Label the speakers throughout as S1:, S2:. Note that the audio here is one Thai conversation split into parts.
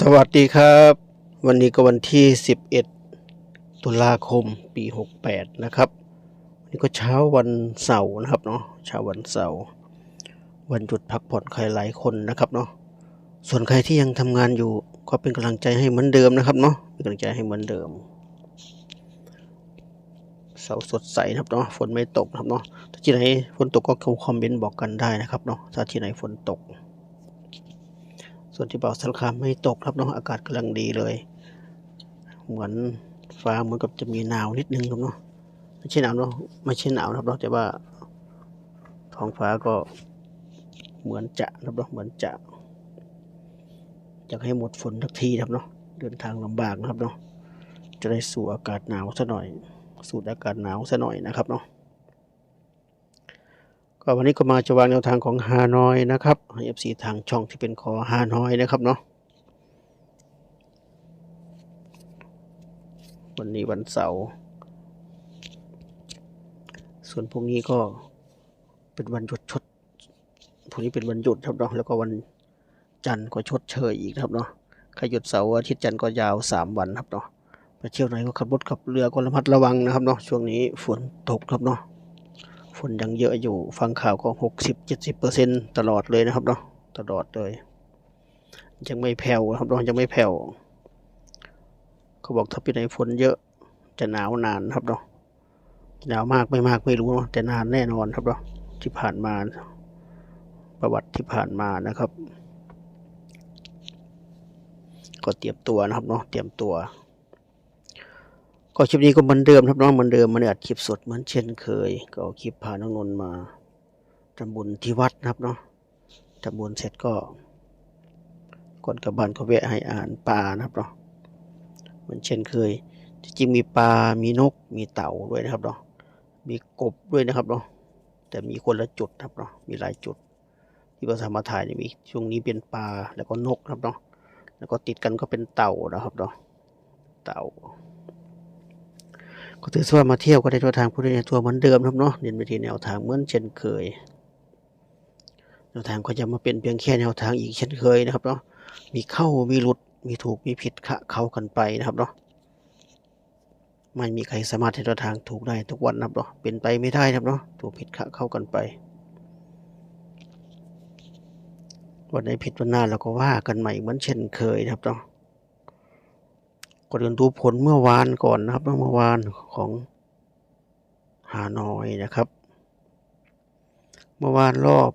S1: สวัสดีครับ วันนี้ก็วันที่ 11 ตุลาคมปี 68 นะครับวันนี้ก็เช้าวันเสาร์นะครับเนาะเช้าวันเสาร์วันหยุดพักผ่อนใครหลายคนนะครับเนาะส่วนใครที่ยังทำงานอยู่ก็เป็นกำลังใจให้เหมือนเดิมนะครับเนาะเป็นกำลังใจให้เหมือนเดิมเสาร์สดใสนะครับเนาะฝนไม่ตกนะครับเนาะถ้าที่ไหนฝนตกก็คอมเมนต์บอกกันได้นะครับเนาะถ้าที่ไหนฝนตก ส่วนที่เบาสารคามไม่ตกครับเนาะอากาศกำลังดีเลย เหมือนฟ้าเหมือนกับจะมีหนาวนิดนึงครับเนาะไม่ใช่หนาวเนาะไม่ใช่หนาวครับเนาะแต่ว่าท้องฟ้าก็เหมือนจะครับเนาะเหมือนจะอยากให้หมดฝนทักทีครับเนาะเดินทางลำบากนะครับเนาะจะได้สู่อากาศหนาวซะหน่อย สูดอากาศหนาวซะหน่อยนะครับเนาะ ก็วันนี้ก็มาจะวางแนวทางของฮานอยนะครับให้ FC ทางช่องที่เป็นคอฮานอยนะครับเนาะวันนี้วันเสาร์ส่วนพรุ่งนี้ก็เป็นวันหยุดชดพรุ่งนี้เป็นวันหยุดครับเนาะแล้วก็วันจันทร์ก็ชดเชยอีกนะครับเนาะใครหยุดเสาร์อาทิตย์จันทร์ก็ยาวสามวันครับเนาะไปเที่ยวไหนก็ขับรถขับเรือก็ระมัดระวังนะครับเนาะช่วงนี้ฝนตกครับเนาะ ฝนยังเยอะอยู่ ฟังข่าวก็หกสิบเจ็ดสิบเปอร์เซ็นตลอดเลยนะครับเนาะตลอดเลย ยังไม่แผ่วครับเนาะยังไม่แผ่วเขาบอกถ้าปีไหนฝนเยอะจะหนาวนานครับเนาะหนาวมากไม่มากไม่รู้เนาะแต่นานแน่นอนครับเนาะที่ผ่านมา ประวัติที่ผ่านมานะครับ ก็เตรียมตัวนะครับเนาะเตรียมตัว ก็คลิปนี้ก็เหมือนเดิมครับน้องเหมือนเดิมมันอัดคลิปสดเหมือนเช่นเคย ก็เอาคลิปพาน้องนนท์มาทำบุญที่วัดนะครับเนาะทำบุญเสร็จก็ก่อนกลับบ้านก็แวะให้อาหารปลานะครับเนาะเหมือนเช่นเคยจริงมีปลา มีนก มีเต่าด้วยนะครับเนาะมีกบด้วยนะครับเนาะแต่มีคนละจุดครับเนาะมีหลายจุด ที่ภาษามาถ่ายเนี่ยมีช่วงนี้เป็นปลาแล้วก็นกนะครับเนาะแล้วก็ติดกันก็เป็นเต่านะครับเนาะเต่า ก็ถือว่ามาเที่ยวก็ได้ตัวทางผู้ใดในตัวเหมือนเดิมครับเนาะเน้นไปที่แนวทางเหมือนเช่นเคย แนวทางก็จะมาเป็นเพียงแค่แนวทางอีกเช่นเคยนะครับเนาะมีเข้ามีหลุดมีถูกมีผิดขะเข้ากันไปนะครับเนาะไม่มีใครสามารถให้ตัวทางถูกได้ทุกวันนะครับเนาะเป็นไปไม่ได้นะครับเนาะถูกผิดขะเข้ากันไปวันไหนผิดวันหน้าเราก็ว่ากันใหม่เหมือนเช่นเคยนะครับเนาะ ก่อนอื่นดูผลเมื่อวานก่อนนะครับ เมื่อวานของฮานอยนะครับ เมื่อวานรอบ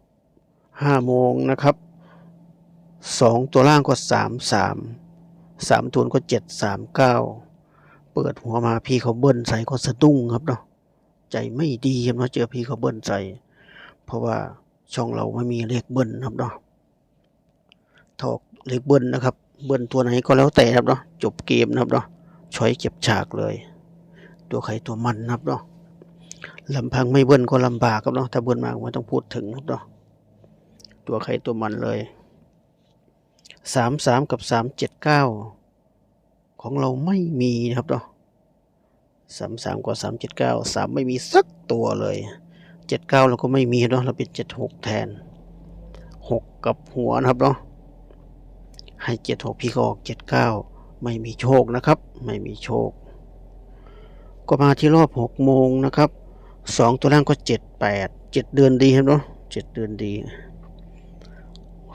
S1: ห้าโมงนะครับสองตัวล่างก็สามสามสามตัวก็เจ็ดสามเก้าเปิดหัวมาพี่เขาเบิ้ลใส่ก็สะดุ้งครับเนาะใจไม่ดีครับเนาะเจอพี่เขาเบิ้ลใส่ เพราะว่าช่องเราไม่มีเลขเบิ้ลครับเนาะถอกเลขเบิ้ลนะครับ เบิ้ลตัวไหนก็แล้วแต่ครับเนาะจบเกมนะครับเนาะช้อยเก็บฉากเลย ตัวใครตัวมันนะครับเนาะลำพังไม่เบิ้ลก็ลำบากครับเนาะถ้าเบิ้ลมากไม่ต้องพูดถึงครับเนาะตัวใครตัวมันเลยสามสามกับสามเจ็ดเก้าของเราไม่มีนะครับเนาะสามสามกับสามเจ็ดเก้าสามไม่มีสักตัวเลยเจ็ดเก้าเราก็ไม่มีเนาะเราเป็นเจ็ดหกแทนหกกับหัวนะครับเนาะ ให้เจ็ดหกพี่ก็ออกเจ็ดเก้าไม่มีโชคนะครับ ไม่มีโชค ก็มาที่รอบหกโมงนะครับสองตัวล่างก็เจ็ดแปดเจ็ดเดือนดีครับเนาะเจ็ดเดือนดี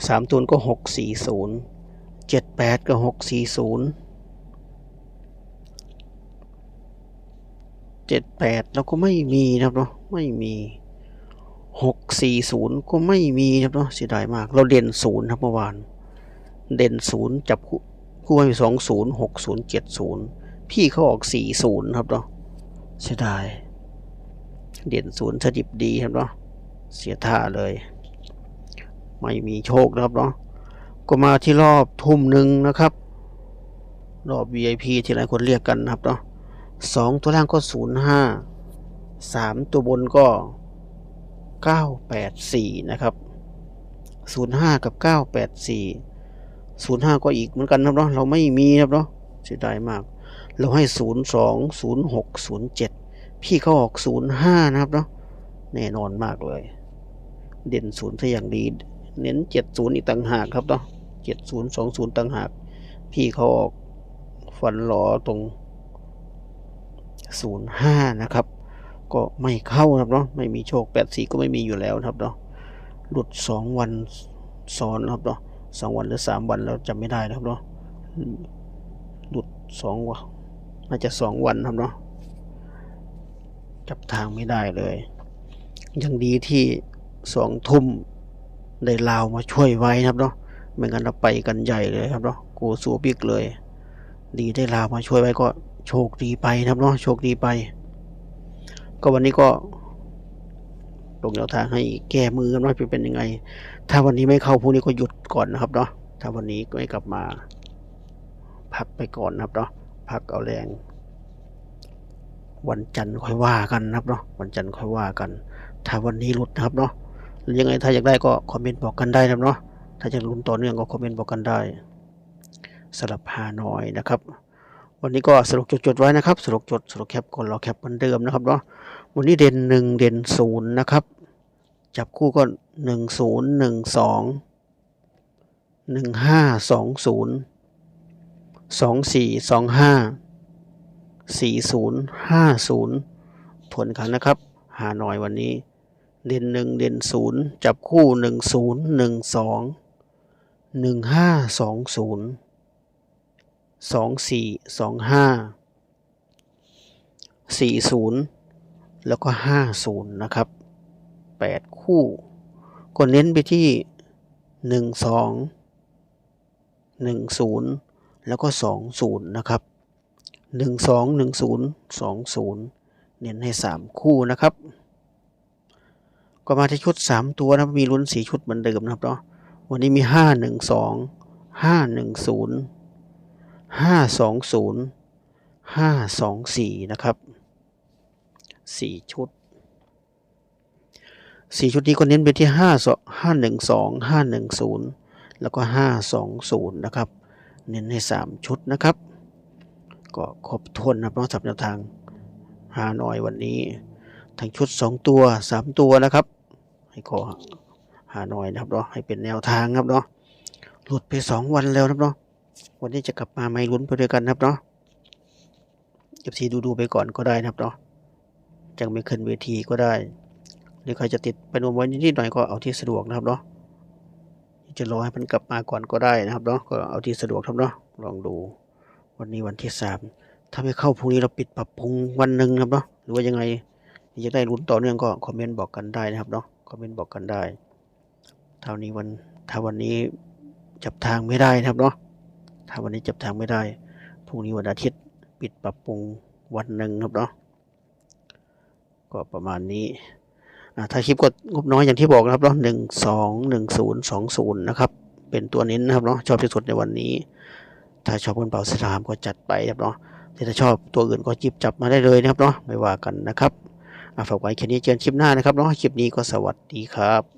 S1: สามตัวก็หกสี่ศูนย์เจ็ดแปดก็หกสี่ศูนย์เจ็ดแปดเราก็ไม่มีนะครับเนาะไม่มีหกสี่ศูนย์ก็ไม่มีนะครับเนาะเสียดายมาก เราเด่นศูนย์ครับเมื่อวาน เด่นศูนย์จับคู่คู่ให้สองศูนย์หกศูนย์เจ็ดศูนย์พี่เขาออกสี่ศูนย์ครับเนาะเสียดาย เด่นศูนย์สดิบดีครับเนาะเสียท่าเลย ไม่มีโชคนะครับเนาะก็มาที่รอบทุ่มหนึ่งนะครับ รอบ VIP ที่หลายคนเรียกกันนะครับเนาะสองตัวล่างก็ศูนย์ห้าสามตัวบนก็เก้าแปดสี่นะครับศูนย์ห้ากับเก้าแปดสี่ ศูนย์ห้าก็อีกเหมือนกันนะครับเนาะเราไม่มีนะครับเนาะเสียดายมาก เราให้ศูนย์สองศูนย์หกศูนย์เจ็ดพี่เขาออกศูนย์ห้านะครับเนาะแน่นอนมากเลย เด่นศูนย์ซะอย่างดี เน้นเจ็ดศูนย์อีกต่างหากครับเนาะเจ็ดศูนย์สองศูนย์ต่างหาก พี่เขาออกฟันหลอตรงศูนย์ห้านะครับก็ไม่เข้านะครับเนาะไม่มีโชคแปดสีก็ไม่มีอยู่แล้วครับเนาะหลุดสองวันซ้อนนะครับเนาะ สองวันหรือสามวันแล้วจำไม่ได้นะครับเนาะหลุดสองวันน่าจะสองวันครับเนาะจับทางไม่ได้เลย ยังดีที่สองทุ่มได้ลาวมาช่วยไว้ครับเนาะไม่งั้นเราไปกันใหญ่เลยครับเนาะกูสูบิกเลย ดีได้ลาวมาช่วยไว้ก็โชคดีไปครับเนาะโชคดีไป ก็วันนี้ก็ ลงแนวทางให้แก้มือกันว่าจะเป็นยังไง ถ้าวันนี้ไม่เข้าพรุ่งนี้ก็หยุดก่อนนะครับเนาะถ้าวันนี้ก็ไม่กลับมา พักไปก่อนนะครับเนาะพักเอาแรง วันจันทร์ค่อยว่ากันนะครับเนาะวันจันทร์ค่อยว่ากัน ถ้าวันนี้หลุดนะครับเนาะหรือยังไงถ้าอยากได้ก็คอมเมนต์บอกกันได้นะครับเนาะถ้าจะลุ้นต่อเนื่องก็คอมเมนต์บอกกันได้สลับหาหน่อยนะครับ วันนี้ก็สรุปจุดๆไว้นะครับสรุปจุดสรุปแคปก่อนรอแคปเหมือนเดิมนะครับเนาะวันนี้เด่นหนึ่งเด่นศูนย์นะครับ จับคู่ก็หนึ่งศูนย์หนึ่งสองหนึ่งห้าสองศูนย์สองสี่สองห้าสี่ศูนย์ห้าศูนย์ทวนกันนะครับหาหน่อยวันนี้ เด่นหนึ่งเด่นศูนย์จับคู่หนึ่งศูนย์หนึ่งสองหนึ่งห้าสองศูนย์ สองสี่สองห้าสี่ศูนย์แล้วก็ห้าศูนย์นะครับแปดคู่ ก็เน้นไปที่หนึ่งสองหนึ่งศูนย์แล้วก็สองศูนย์นะครับหนึ่งสองหนึ่งศูนย์สองศูนย์เน้นให้สามคู่นะครับ ก็มาที่ชุดสามตัวนะมีลุ้นสี่ชุดเหมือนเดิมนะครับเนาะวันนี้มีห้าหนึ่งสองห้าหนึ่งศูนย์ห้าสองศูนย์ ห้าสองสี่นะครับสี่ชุดสี่ชุดนี้ก็เน้นไปที่ห้าสองห้าหนึ่งสองห้าหนึ่งศูนย์แล้วก็ห้าสองศูนย์นะครับ เน้นให้สามชุดนะครับ ก็ครบถ้วนนะครับเนาะสับแนวทางหาหน่อยวันนี้ ทั้งชุดสองตัวสามตัวนะครับ ให้ขอหาหน่อยนะครับเนาะให้เป็นแนวทางครับเนาะหลุดไปสองวันแล้วนะครับเนาะ วันนี้จะกลับมาไม่ลุ้นไปด้วยกันนะครับเนาะเอฟซีดูดูๆไปก่อนก็ได้นะครับเนาะยังไม่ขึ้นเวทีก็ได้ หรือใครจะติดไปรวมไว้นิดหน่อยก็เอาที่สะดวกนะครับเนาะจะรอให้มันกลับมาก่อนก็ได้นะครับเนาะก็เอาที่สะดวกครับเนาะลองดู วันนี้วันที่สามถ้าไม่เข้าพรุ่งนี้เราปิดปรับปรุงวันหนึ่งครับเนาะหรือว่ายังไงอยากได้ลุ้นต่อเนื่องก็คอมเมนต์บอกกันได้นะครับเนาะคอมเมนต์บอกกันได้เท่านี้วันถ้าวันนี้จับทางไม่ได้นะครับเนาะ ถ้าวันนี้จับทางไม่ได้พรุ่งนี้วันอาทิตย์ปิดปรับปรุงวันหนึ่งครับเนาะก็ประมาณนี้ถ้าคลิปก็งบน้อยอย่างที่บอกนะครับเนาะหนึ่งสองหนึ่งศูนย์สองศูนย์นะครับ เป็นตัวเน้นนะครับเนาะชอบที่สุดในวันนี้ ถ้าชอบคนเป่าสลามก็จัดไปครับเนาะแต่ถ้าชอบตัวอื่นก็จิบจับมาได้เลยนะครับเนาะไม่ว่ากันนะครับฝากไว้แค่นี้เจอกันคลิปหน้านะครับเนาะคลิปนี้ก็สวัสดีครับ